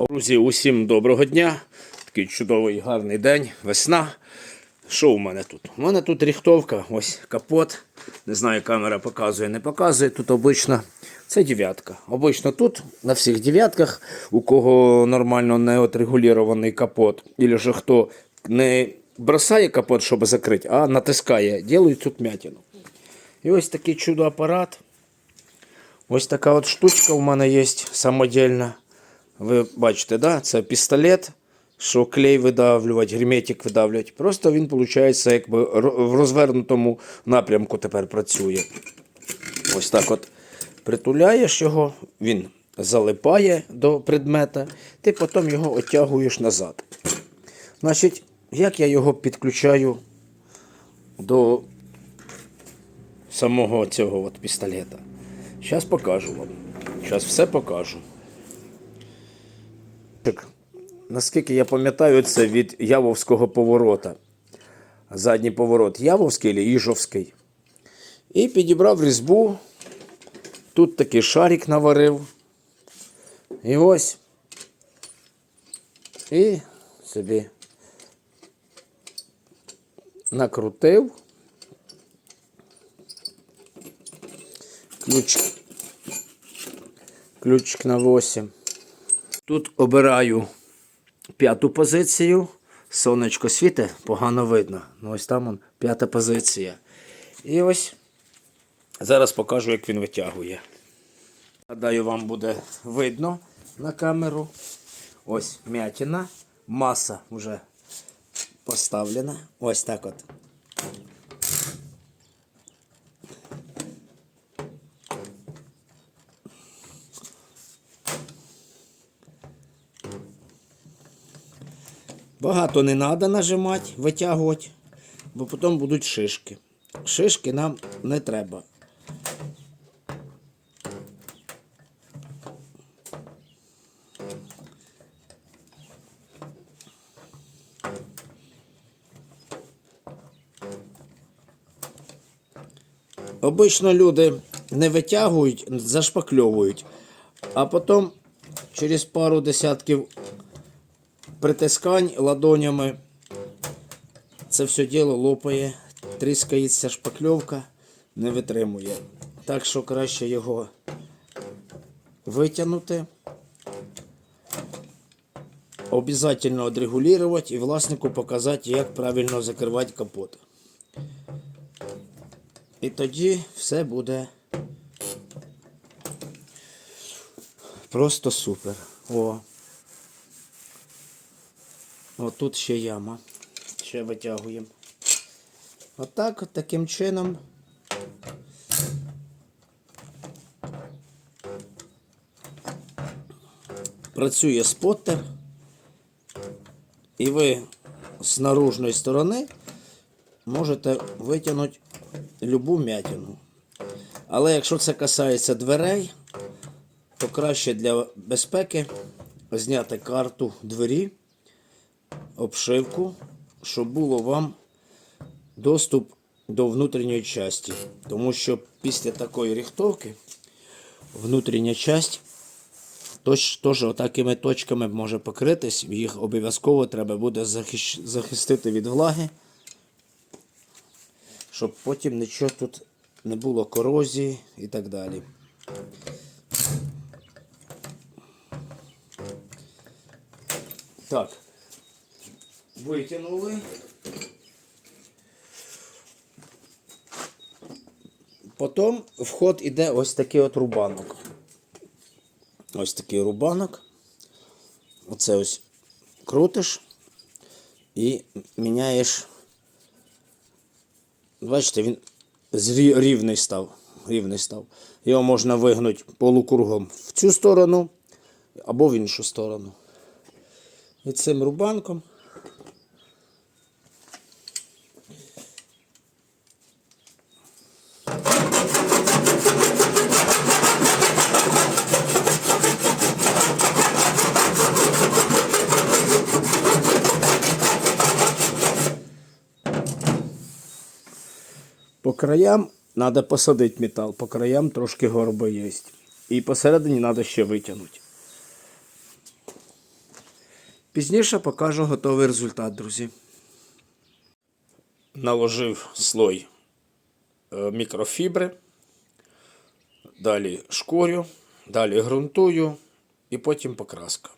Друзі, усім доброго дня. Такий чудовий гарний день, весна. Що у мене тут? У мене тут ріхтовка, ось капот. Не знаю, камера показує, не показує. Тут обично це дев'ятка. Обично тут на всіх дев'ятках, у кого нормально не отрегулірований капот, або ж хто не бросає капот, щоб закрити, а натискає, ділають тут м'ятину. І ось такий чудо-апарат. Ось така от штучка у мене є самодільна. Ви бачите, да? це пістолет, що клей видавлювати, герметик видавлювати. Просто він, виходить, якби в розвернутому напрямку тепер працює. Ось так от притуляєш його, він залипає до предмета, ти потім його оттягуєш назад. Значить, як я його підключаю до самого цього от пістолета? Зараз покажу вам. Зараз все покажу. Наскільки я пам'ятаю, це від Явовського поворота. Задній поворот Явовський чи Іжовський. І підібрав різьбу. Тут такий шарик наварив. І ось. І собі накрутив. Ключ. Ключик на 8. Тут обираю п'яту позицію. Сонечко світе, погано видно. Ну ось там он, п'ята позиція. І ось зараз покажу, як він витягує. Гадаю, вам буде видно на камеру. Ось м'ятина. Маса вже поставлена. Ось так от. Багато не треба нажимати, витягувати, бо потім будуть шишки. Шишки нам не треба. Обично люди не витягують, зашпакльовують, а потім через пару десятків притискань ладонями це все діло лопає, тріскається шпакльовка, не витримує. Так що краще його витягнути, обов'язково відрегулювати і власнику показати, як правильно закривати капот. І тоді все буде просто супер. О. О, тут ще яма. Ще витягуємо. Отак, от таким чином. Працює споттер. І ви з наружної сторони можете витягнути любу м'ятину. Але якщо це касається дверей, то краще для безпеки зняти карту двері обшивку, щоб було вам доступ до внутрішньої частини. Тому що після такої рихтовки внутрішня часть точ- теж такими точками може покритись, їх обов'язково треба буде захищ- захистити від влаги, щоб потім нічого тут не було корозії і так далі. Так, витягнули. Потім вход іде ось такий от рубанок. Ось такий рубанок. Оце ось крутиш і міняєш. Бачите, він рівний став. Рівний став. Його можна вигнути полукругом в цю сторону або в іншу сторону. І цим рубанком По краям треба посадити метал, по краям трошки горба є. І посередині треба ще витягнути. Пізніше покажу готовий результат, друзі. Наложив слой е, мікрофібри, далі шкурю, далі ґрунтую і потім покраска.